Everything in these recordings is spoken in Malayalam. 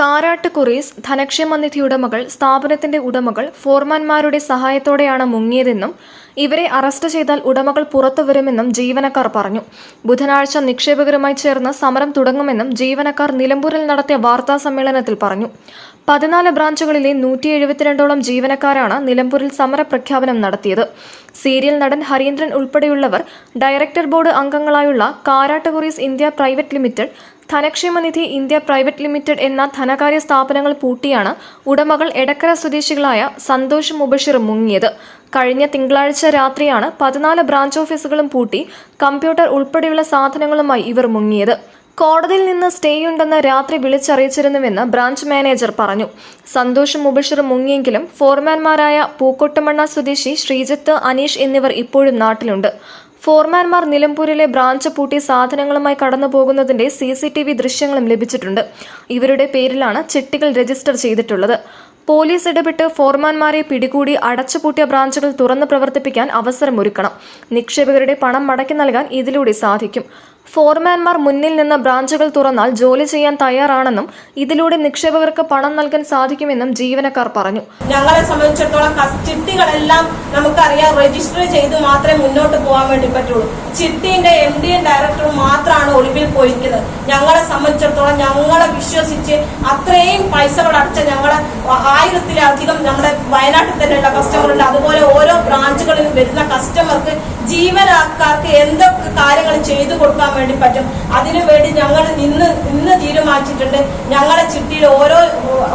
കാരാട്ട് കുറീസ് ധനക്ഷേമ നിധി ഉടമകൾ സ്ഥാപനത്തിന്റെ ഉടമകൾ ഫോർമാൻമാരുടെ സഹായത്തോടെയാണ് മുങ്ങിയതെന്നും ഇവരെ അറസ്റ്റ് ചെയ്താൽ ഉടമകൾ പുറത്തുവരുമെന്നും ജീവനക്കാർ പറഞ്ഞു. ബുധനാഴ്ച നിക്ഷേപകരുമായി ചേർന്ന് സമരം തുടങ്ങുമെന്നും ജീവനക്കാർ നിലമ്പൂരിൽ നടത്തിയ വാർത്താ സമ്മേളനത്തിൽ പറഞ്ഞു. പതിനാല് ബ്രാഞ്ചുകളിലെ നൂറ്റി എഴുപത്തിരണ്ടോളം ജീവനക്കാരാണ് നിലമ്പൂരിൽ സമരപ്രഖ്യാപനം നടത്തിയത്. സീരിയൽ നടൻ ഹരീന്ദ്രൻ ഉൾപ്പെടെയുള്ളവർ director board അംഗങ്ങളായുള്ള Karat Kurees India private limited Dhanakshemanidhi India private limited എന്ന ധനകാര്യ സ്ഥാപനങ്ങൾ പൂട്ടിയാണ് ഉടമകൾ എടക്കര സ്വദേശികളായ സന്തോഷ് മുബഷിർ മുങ്ങിയത്. കഴിഞ്ഞ തിങ്കളാഴ്ച രാത്രിയാണ് പതിനാല് ബ്രാഞ്ച് ഓഫീസുകളും പൂട്ടി കമ്പ്യൂട്ടർ ഉൾപ്പെടെയുള്ള സാധനങ്ങളുമായി ഇവർ മുങ്ങിയത്. കോടതിയിൽ നിന്ന് സ്റ്റേയുണ്ടെന്ന് രാത്രി വിളിച്ചറിയിച്ചിരുന്നുവെന്ന് ബ്രാഞ്ച് മാനേജർ പറഞ്ഞു. സന്തോഷ് മുബഷിർ മുങ്ങിയെങ്കിലും ഫോർമാൻമാരായ പൂക്കോട്ടമണ്ണ സ്വദേശി ശ്രീജിത്ത് അനീഷ് എന്നിവർ ഇപ്പോഴും നാട്ടിലുണ്ട്. ഫോർമാൻമാർ നിലമ്പൂരിലെ ബ്രാഞ്ച് പൂട്ടി സാധനങ്ങളുമായി കടന്നു പോകുന്നതിന്റെ സി സി ടി വി ദൃശ്യങ്ങളും ലഭിച്ചിട്ടുണ്ട്. ഇവരുടെ പേരിലാണ് ചിട്ടികൾ രജിസ്റ്റർ ചെയ്തിട്ടുള്ളത്. പോലീസ് ഇടപെട്ട് ഫോർമാൻമാരെ പിടികൂടി അടച്ചുപൂട്ടിയ ബ്രാഞ്ചുകൾ തുറന്നു പ്രവർത്തിപ്പിക്കാൻ അവസരമൊരുക്കണം. നിക്ഷേപകരുടെ പണം മടക്കി നൽകാൻ ഇതിലൂടെ സാധിക്കും. ഫോർമാൻമാർ മുന്നിൽ നിന്ന് ബ്രാഞ്ചുകൾ തുറന്നാൽ ജോലി ചെയ്യാൻ തയ്യാറാണെന്നും ഇതിലൂടെ നിക്ഷേപകർക്ക് പണം നൽകാൻ സാധിക്കുമെന്നും ജീവനക്കാർ പറഞ്ഞു. ഞങ്ങളെ സംബന്ധിച്ചിടത്തോളം ചിട്ടികളെല്ലാം നമുക്കറിയാം രജിസ്റ്റർ ചെയ്ത് മാത്രമേ മുന്നോട്ട് പോകാൻ വേണ്ടി പറ്റുള്ളൂ. ചിട്ടിന്റെ എം ഡിയും ഡയറക്ടറും മാത്രമാണ് ഒളിവിൽ പോയിരിക്കുന്നത്. ഞങ്ങളെ സംബന്ധിച്ചിടത്തോളം ഞങ്ങളെ വിശ്വസിച്ച് അത്രയും പൈസകൾ അടച്ച ഞങ്ങളെ ആയിരത്തിലധികം നമ്മുടെ വയനാട്ടിൽ തന്നെയുള്ള കസ്റ്റമറുണ്ട് അതുപോലെ ഓരോ ബ്രാഞ്ചുകളിൽ വരുന്ന കസ്റ്റമർക്ക് ജീവനക്കാർക്ക് എന്തൊക്കെ കാര്യങ്ങൾ ചെയ്തു കൊടുക്കാൻ വേണ്ടി പറ്റും. അതിനുവേണ്ടി ഞങ്ങൾ ഇന്ന് ഇന്ന് തീരുമാനിച്ചിട്ടുണ്ട്. ഞങ്ങളെ ചിട്ടിയിൽ ഓരോ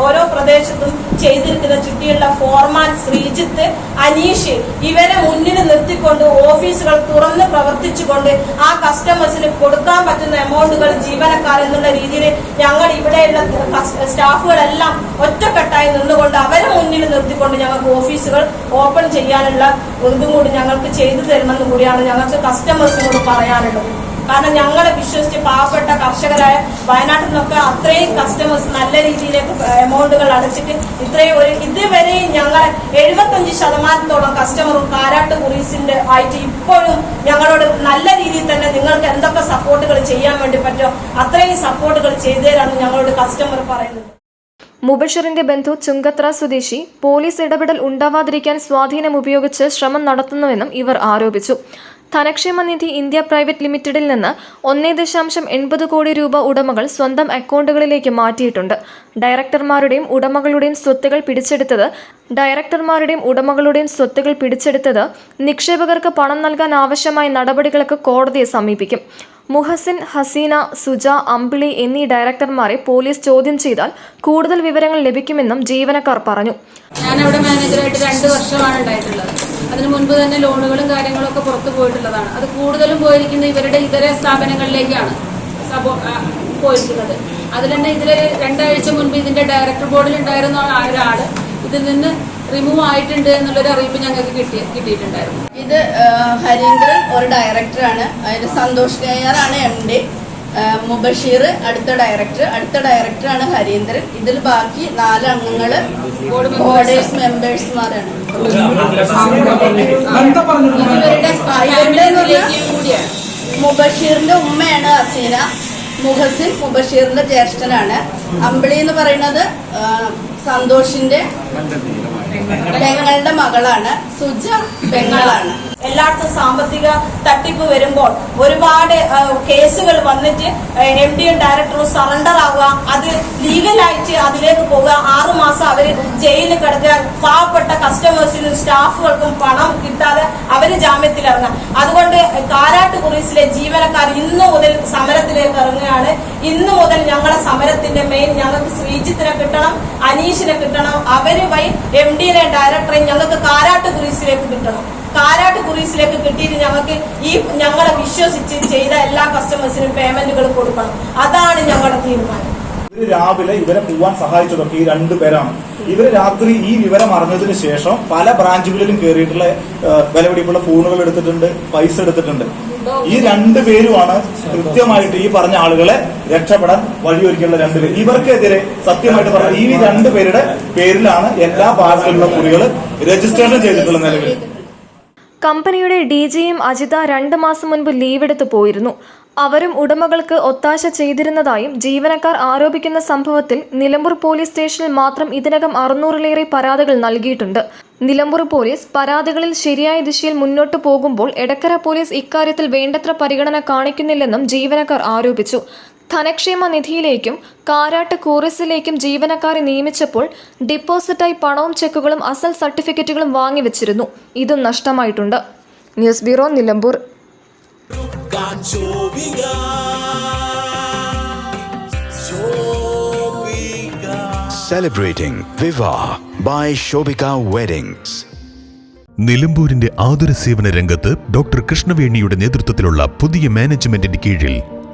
ഓരോ പ്രദേശത്തും ചെയ്തിരിക്കുന്ന ചുറ്റിയുള്ള ഫോർമാൻ ശ്രീജിത്ത് അനീഷ് ഇവരെ മുന്നിൽ നിർത്തിക്കൊണ്ട് ഓഫീസുകൾ തുറന്ന് പ്രവർത്തിച്ചുകൊണ്ട് ആ കസ്റ്റമേഴ്സിന് കൊടുക്കാൻ പറ്റുന്ന എമൗണ്ടുകൾ ജീവനക്കാർ എന്നുള്ള രീതിയിൽ ഞങ്ങൾ ഇവിടെയുള്ള സ്റ്റാഫുകളെല്ലാം ഒറ്റക്കെട്ടായി നിന്നുകൊണ്ട് അവരെ മുന്നിൽ നിർത്തിക്കൊണ്ട് ഞങ്ങൾക്ക് ഓഫീസുകൾ ഓപ്പൺ ചെയ്യാനുള്ള ഇതും കൂടി ഞങ്ങൾക്ക് ചെയ്തു തരണമെന്നും കൂടിയാണ് ഞങ്ങൾക്ക് കസ്റ്റമേഴ്സിനോട് പറയാനുള്ളത്. കാരണം ഞങ്ങളെ വിശ്വസിച്ച് പാവപ്പെട്ട കർഷകരായ വയനാട്ടിൽ നിന്നൊക്കെ അത്രയും കസ്റ്റമേഴ്സ് നല്ല രീതിയിലേക്ക് എമൗണ്ടുകൾ അടച്ചിട്ട് ഇത്രയും ഒരു ഇതുവരെ ഞങ്ങളെ എഴുപത്തഞ്ച് ശതമാനത്തോളം കസ്റ്റമറും കാരാട്ട് കുറീസിന്റെ ആയിട്ട് ഇപ്പോഴും ഞങ്ങളോട് നല്ല രീതിയിൽ തന്നെ നിങ്ങൾക്ക് എന്തൊക്കെ സപ്പോർട്ടുകൾ ചെയ്യാൻ വേണ്ടി പറ്റുമോ അത്രയും സപ്പോർട്ടുകൾ ചെയ്തു തരാമെന്ന് ഞങ്ങളോട് കസ്റ്റമർ പറയുന്നത്. മുബഷറിന്റെ ബന്ധു ചുങ്കത്ര സ്വദേശി പോലീസ് ഇടപെടൽ ഉണ്ടാവാതിരിക്കാൻ സ്വാധീനം ഉപയോഗിച്ച് ശ്രമം നടത്തുന്നുവെന്നും ഇവർ ആരോപിച്ചു. ധനക്ഷേമനിധി ഇന്ത്യ പ്രൈവറ്റ് ലിമിറ്റഡിൽ നിന്ന് ഒന്നേ ദശാംശം എൺപത് കോടി രൂപ ഉടമകൾ സ്വന്തം അക്കൗണ്ടുകളിലേക്ക് മാറ്റിയിട്ടുണ്ട്. ഡയറക്ടർമാരുടെയും ഉടമകളുടെയും സ്വത്തുകൾ പിടിച്ചെടുത്തത് ഡയറക്ടർമാരുടെയും ഉടമകളുടെയും സ്വത്തുകൾ പിടിച്ചെടുത്തത് നിക്ഷേപകർക്ക് പണം നൽകാൻ ആവശ്യമായ നടപടികൾക്ക് കോടതിയെ സമീപിക്കും. മുഹസിൻ ഹസീന സുജ അമ്പിളി എന്നീ ഡയറക്ടർമാരെ പോലീസ് ചോദ്യം ചെയ്താൽ കൂടുതൽ വിവരങ്ങൾ ലഭിക്കുമെന്നും ജീവനക്കാർ പറഞ്ഞു. ഞാൻ അവിടെ മാനേജറായിട്ട് രണ്ട് വർഷമാണ് ഉണ്ടായിട്ടുള്ളത്. അതിനു മുൻപ് തന്നെ ലോണുകളും കാര്യങ്ങളും ഒക്കെ പുറത്തു പോയിട്ടുള്ളതാണ്. അത് കൂടുതലും പോയിരിക്കുന്നത് ഇവരുടെ ഇതര സ്ഥാപനങ്ങളിലേക്കാണ് പോയിരിക്കുന്നത്. അതിൽ തന്നെ ഇതിൽ രണ്ടാഴ്ച മുൻപ് ഇതിന്റെ ഡയറക്ടർ ബോർഡിൽ ഉണ്ടായിരുന്ന ഒരാൾ ഇതിൽ നിന്ന് റിമൂവ് ആയിട്ടുണ്ട് എന്നുള്ളൊരു അറിയിപ്പ് ഞങ്ങൾക്ക് കിട്ടി കിട്ടിയിട്ടുണ്ടായിരുന്നു. ഇത് ഹരീന്ദ്രൻ ഒരു ഡയറക്ടറാണ്. അതിൽ സന്തോഷ് കയ്യാറാണ് എം ഡി. മുബഷീർ അടുത്ത ഡയറക്ടർ അടുത്ത ഡയറക്ടറാണ് ഹരീന്ദ്രൻ. ഇതിൽ ബാക്കി നാല് അംഗങ്ങൾ ബോർഡേഴ്സ് മെമ്പേഴ്സ്മാരാണ് ഇവരുടെ മുബഷീറിന്റെ ഉമ്മയാണ് അസീന. മുഹസിൻ മുബഷീറിന്റെ ജ്യേഷ്ഠനാണ്. അമ്പിളി എന്ന് പറയുന്നത് സന്തോഷിന്റെ പെങ്ങളുടെ മകളാണ്. സുജ പെങ്ങളാണ്. എല്ലായിടത്തും സാമ്പത്തിക തട്ടിപ്പ് വരുമ്പോൾ ഒരുപാട് കേസുകൾ വന്നിട്ട് എം ഡിയും ഡയറക്ടറും സറണ്ടർ ആവുക അത് ലീഗലായിട്ട് അതിലേക്ക് പോവുക ആറുമാസം അവർ ജയിലിൽ കിടക്കുക പാവപ്പെട്ട കസ്റ്റമേഴ്സിനും സ്റ്റാഫുകൾക്കും പണം കിട്ടാതെ അവർ ജാമ്യത്തിൽ ഇറങ്ങുക. അതുകൊണ്ട് കാരാട്ട് കുറീസിലെ ജീവനക്കാർ ഇന്ന് മുതൽ സമരത്തിലേക്ക് ഇറങ്ങുകയാണ്. ഇന്ന് മുതൽ ഞങ്ങളെ സമരത്തിന്റെ മെയിൻ ഞങ്ങൾക്ക് ശ്രീജിത്തിനെ കിട്ടണം അനീഷിനെ കിട്ടണം അവർ വഴി എം ഡയറക്ടറെ ഞങ്ങൾക്ക് കാരാട്ട് കുറീസിലേക്ക് കിട്ടണം. കാരാട്ട് കുറീസിലേക്ക് കിട്ടിയിട്ട് ഞങ്ങൾക്ക് ഈ ഞങ്ങളെ വിശ്വസിച്ച് ചെയ്ത എല്ലാ കസ്റ്റമേഴ്സിനും പേയ്മെന്റുകൾ കൊടുക്കണം. അതാണ് ഞങ്ങളുടെ തീരുമാനം. രാവിലെ ഇവരെ പോവാൻ സഹായിച്ചതൊക്കെ ഈ രണ്ടു പേരാണ്. ഇവർ രാത്രി ഈ വിവരം അറിഞ്ഞതിന് ശേഷം പല ബ്രാഞ്ചുകളിലും കയറിയിട്ടുള്ള വിലപിടിപ്പുള്ള ഫോണുകൾ എടുത്തിട്ടുണ്ട് പൈസ എടുത്തിട്ടുണ്ട്. ഈ രണ്ടു പേരുമാണ് കൃത്യമായിട്ട് ഈ പറഞ്ഞ ആളുകളെ രക്ഷപ്പെടാൻ വഴിയൊരുക്കിയുള്ള രണ്ടുപേർ ഇവർക്കെതിരെ സത്യമായിട്ട് പറഞ്ഞ ഈ രണ്ടു പേരുടെ പേരിലാണ് എല്ലാ പാർട്ടികളിലുള്ള കുറികൾ രജിസ്ട്രേഷൻ ചെയ്തിട്ടുള്ള നിലവിൽ. കമ്പനിയുടെ ഡി ജിയും അജിത രണ്ട് മാസം മുൻപ് ലീവെടുത്ത് പോയിരുന്നു. അവരും ഉടമകൾക്ക് ഒത്താശ ചെയ്തിരുന്നതായും ജീവനക്കാർ ആരോപിക്കുന്ന സംഭവത്തിൽ നിലമ്പൂർ പോലീസ് സ്റ്റേഷനിൽ മാത്രം ഇതിനകം അറുന്നൂറിലേറെ പരാതികൾ നൽകിയിട്ടുണ്ട്. നിലമ്പൂർ പോലീസ് പരാതികളിൽ ശരിയായ ദിശയിൽ മുന്നോട്ടു പോകുമ്പോൾ എടക്കര പോലീസ് ഇക്കാര്യത്തിൽ വേണ്ടത്ര പരിഗണന കാണിക്കുന്നില്ലെന്നും ജീവനക്കാർ ആരോപിച്ചു. ധനക്ഷേമ നിധിയിലേക്കും കാരാട്ട് കൂറിസിലേക്കും ജീവനക്കാരെ നിയമിച്ചപ്പോൾ ഡിപ്പോസിറ്റായി പണവും ചെക്കുകളും അസൽ സർട്ടിഫിക്കറ്റുകളും വാങ്ങിവെച്ചിരുന്നു ഇതും നഷ്ടമായിട്ടുണ്ട്. News bureau Nilambur. Celebrating Viva by Shobika Weddings. നിലമ്പൂരിന്റെ ആതുര സേവന രംഗത്ത് ഡോക്ടർ കൃഷ്ണവേണിയുടെ നേതൃത്വത്തിലുള്ള പുതിയ മാനേജ്മെന്റിന്റെ കീഴിൽ